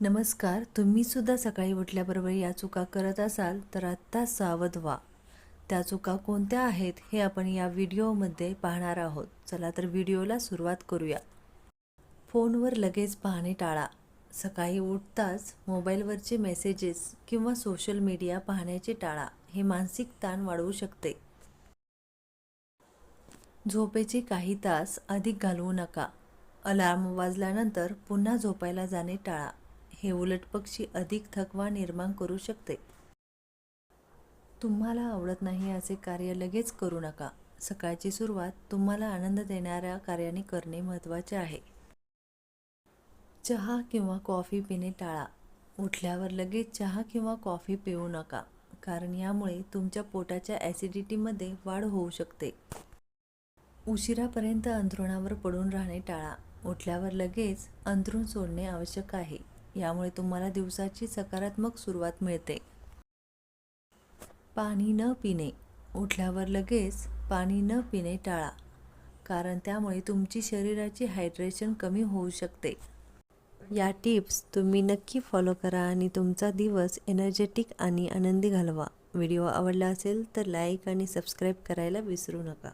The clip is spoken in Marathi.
नमस्कार तुम्ही सुद्धा सकाळी उठल्याबरोबर या चुका करत असाल तर आत्ताच सावध व्हा. त्या चुका कोणत्या आहेत हे आपण या व्हिडिओमध्ये पाहणार आहोत. चला तर व्हिडिओला सुरुवात करूया. फोनवर लगेच पाहणे टाळा. सकाळी उठताच मोबाईलवरचे मेसेजेस किंवा सोशल मीडिया पाहण्याचे टाळा. हे मानसिक ताण वाढवू शकते. झोपेचे काही तास अधिक घालवू नका. अलार्म वाजल्यानंतर पुन्हा झोपायला जाणे टाळा. हे उलट पक्षी अधिक थकवा निर्माण करू शकते. तुम्हाला आवडत नाही असे कार्य लगेच करू नका. सकाळची सुरुवात तुम्हाला आनंद देणाऱ्या कार्याने करणे महत्त्वाचे आहे. चहा किंवा कॉफी पिणे टाळा. उठल्यावर लगेच चहा किंवा कॉफी पिऊ नका कारण यामुळे तुमच्या पोटाच्या ॲसिडिटीमध्ये वाढ होऊ शकते. उशिरापर्यंत अंथरुणावर पडून राहणे टाळा. उठल्यावर लगेच अंथरूण सोडणे आवश्यक आहे. यामुळे तुम्हाला दिवसाची सकारात्मक सुरुवात मिळते. पाणी न पिणे. उठल्यावर लगेच पाणी न पिणे टाळा. कारण त्यामुळे तुमची शरीराची हायड्रेशन कमी होऊ शकते. या टिप्स तुम्ही नक्की फॉलो करा आणि तुमचा दिवस एनर्जेटिक आणि आनंदी घालवा. व्हिडिओ आवडला असेल तर लाईक आणि सबस्क्राईब करायला विसरू नका.